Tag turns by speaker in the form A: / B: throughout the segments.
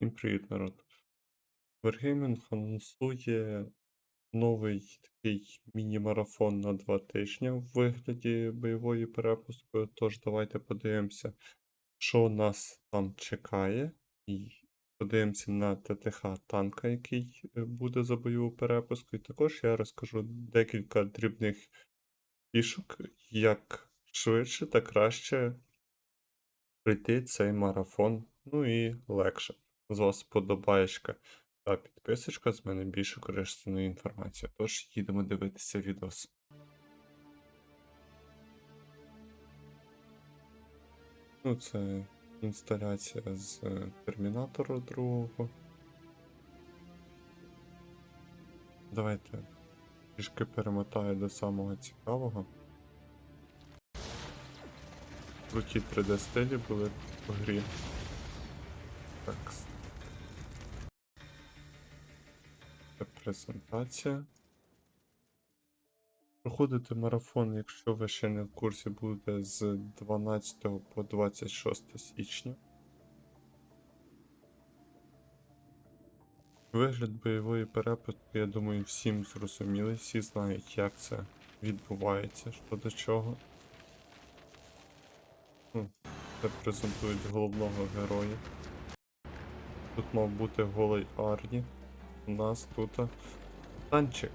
A: Всім привіт, народ. Wargaming анонсує новий такий міні-марафон на 2 тижні в вигляді бойової перепустки. Тож давайте подивимося, що нас там чекає. І подивимося на ТТХ танка, який е, буде за бойову перепустку. І також я розкажу декілька дрібних фішок, як швидше та краще пройти цей марафон, ну і легше. З вас подобаєчка та підписочка, з мене більше корисної інформації. Тож їдемо дивитися відос. Ну, це інсталяція з е, Термінатора 2. Давайте трішки перемотаю до самого цікавого. Круті 3D стилі були в грі. Так. Презентація. Проходити марафон, якщо ви ще не в курсі, буде з 12 по 26 січня. Вигляд бойової перепустки, я думаю, всім зрозумілий, всі знають, як це відбувається, що до чого. Ну, Це презентують головного героя. Тут мав бути голий Арні. У нас тут танчик.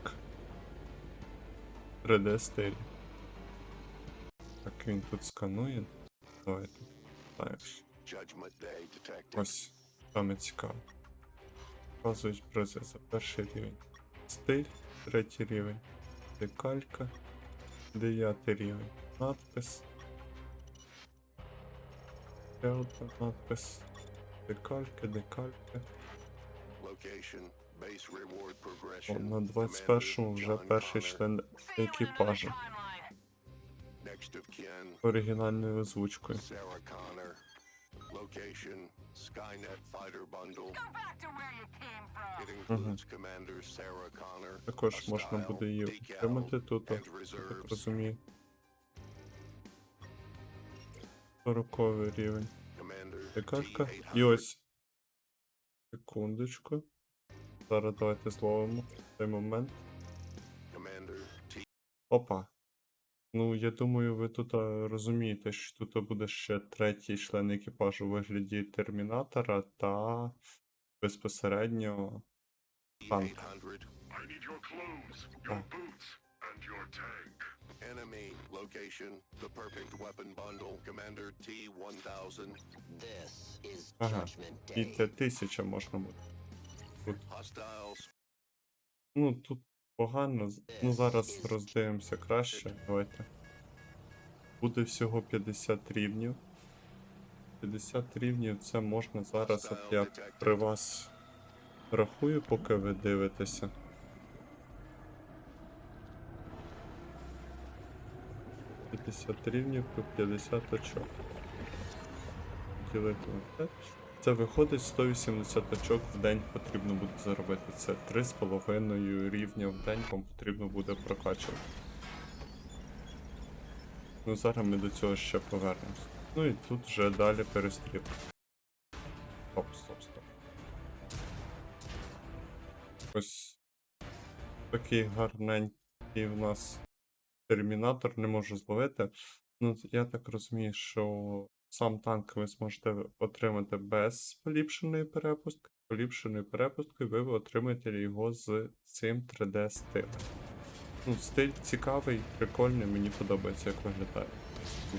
A: 3D стиль. Так він тут сканує. Давайте. Так. Ось саме цікаво. Показують за перший рівень. Стиль, третій рівень. Декалька, дев'ятий рівень. Надпис. Ще один надпис. Декалька, декалька.
B: Location,
A: О, на 21-му вже перший член
B: kin,
A: Оригінальною озвучкою.
B: Location, Skynet Fighter Bundle.
C: Go back to where you came from.
B: It includes Commander Sarah Connor.
A: Також можна буде її отримати тут, я так розумію. 40 рівень.
B: T-800.
A: І ось. Секундочку. Зараз давайте зловимо цей момент. Опа. Ну, я думаю, ви тут розумієте, що тут буде ще третій член екіпажу у вигляді термінатора та безпосередньо танк.
B: T-800.
D: I need your clothes, your boots, and your tank.
B: Enemy location, the perfect weapon bundle. Commander T-1000.
E: This is
A: Ага.
E: Judgment
A: І
E: Day.
A: це тисяча можна буде. Ну, тут погано. Ну, зараз роздивимося краще. Давайте. Буде всього 50 рівнів. 50 рівнів це можна зараз, от я при вас рахую, поки ви дивитеся. П'ятдесят рівнів по 50 очок. Ділити на 5. Це виходить 180 очок в день потрібно буде заробити. Це 3,5 рівня в день вам потрібно буде прокачувати. Ну зараз ми до цього ще повернемось. Ну і тут вже далі перестрілка. Стоп, стоп, стоп. Ось такий гарненький в нас термінатор не можу зловити. Ну, я так розумію, що сам танк ви зможете отримати без поліпшеної перепустки. Поліпшеною перепусткою ви отримаєте його з цим 3D стилем. Ну, стиль цікавий, прикольний, мені подобається, як виглядає.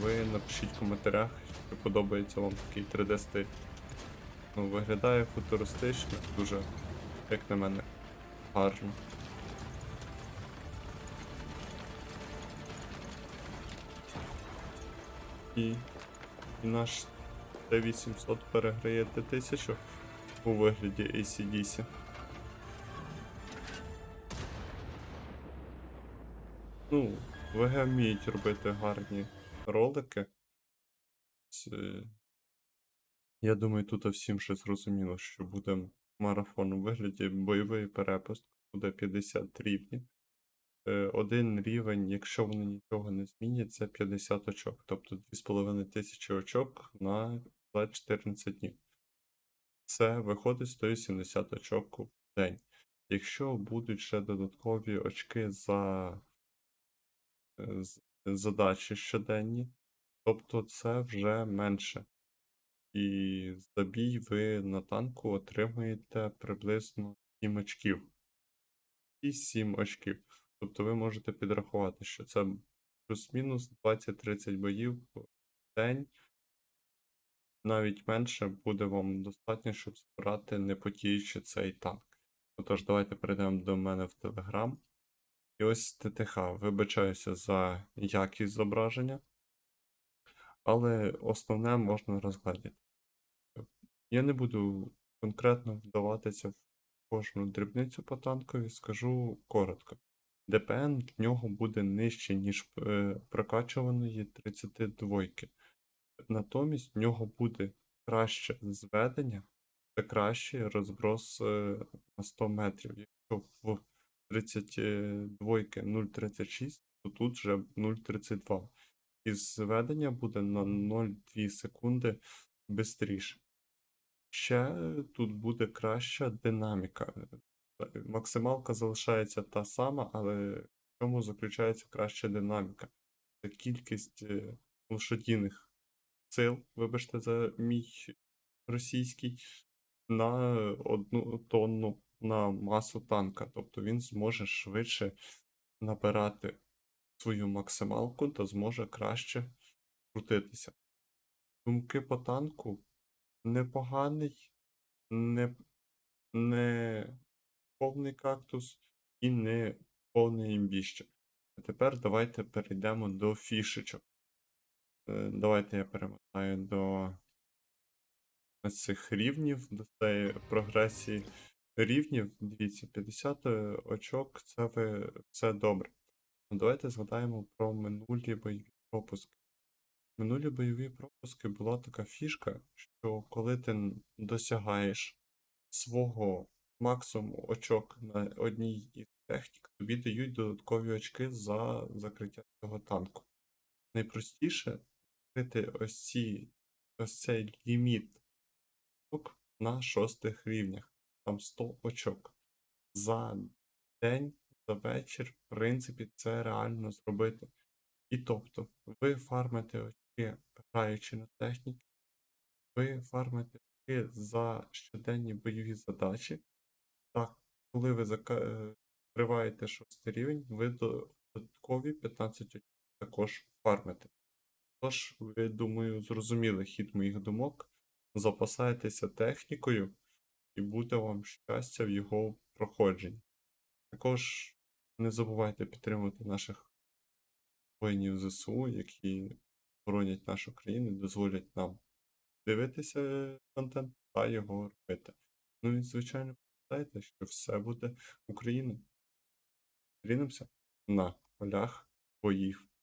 A: Ви напишіть в коментарях, чи подобається вам такий 3D стиль. Ну, виглядає футуристично, дуже, як на мене, гарно. І, наш Т-800 переграє Т-1000 у вигляді ACDC. Ну, ВГ вміють робити гарні ролики. Це... Я думаю, тут всім ще зрозуміло, що буде марафон у вигляді бойовий перепуск, буде 50 рівнів. Е, Один рівень, якщо вони нічого не змінять, це 50 очок. Тобто 2500 очок на 14 днів. Це виходить 180 очок в день. Якщо будуть ще додаткові очки за е, задачі щоденні, тобто це вже менше. І за бій ви на танку отримуєте приблизно 7 очків. І 7 очків. Тобто ви можете підрахувати, що це плюс-мінус 20-30 боїв в день. Навіть менше буде вам достатньо, щоб збирати не потіючи цей танк. Отож, давайте перейдемо до мене в Telegram. І ось ТТХ. Вибачаюся за якість зображення, але основне можна розглядіти. Я не буду конкретно вдаватися в кожну дрібницю по танкові, скажу коротко. ДПН в нього буде нижче, ніж е, прокачуваної 32. Натомість в нього буде краще зведення та кращий розброс е, на 100 метрів. Якщо в 32 0,36, то тут вже 0,32. І зведення буде на 0,2 секунди швидше. Ще тут буде краща динаміка. Максималка залишається та сама, але в чому заключається краща динаміка? Це кількість е, лошадіних сил, вибачте за мій російський, на одну тонну на масу танка. Тобто він зможе швидше набирати свою максималку та зможе краще крутитися. Думки по танку непоганий, не, не повний кактус і не повне імбіще. А тепер давайте перейдемо до фішечок. Е, Давайте я перемотаю до цих рівнів, до цієї прогресії рівнів. Дивіться, 50 очок це ви все добре. Ну, Давайте згадаємо про минулі бойові пропуски. Минулі бойові пропуски була така фішка, що коли ти досягаєш свого максимуму очок на одній із технік, тобі дають додаткові очки за закриття цього танку. Найпростіше закрити ось, ці, ось цей ліміт очок на шостих рівнях. Там 100 очок. За день, за вечір, в принципі, це реально зробити. І тобто, ви фармите очки, граючи на техніки, ви фармите очки за щоденні бойові задачі. Так, коли ви закриваєте шостий рівень, ви до- додаткові 15 очок також фармите. Тож, ви, думаю, зрозуміли хід моїх думок. Запасайтеся технікою і буде вам щастя в його проходженні. Також не забувайте підтримувати наших воїнів ЗСУ, які боронять нашу країну, дозволять нам дивитися контент та його робити. Ну і, звичайно, пам'ятайте, що все буде Україна. Зрінемося на полях боїв.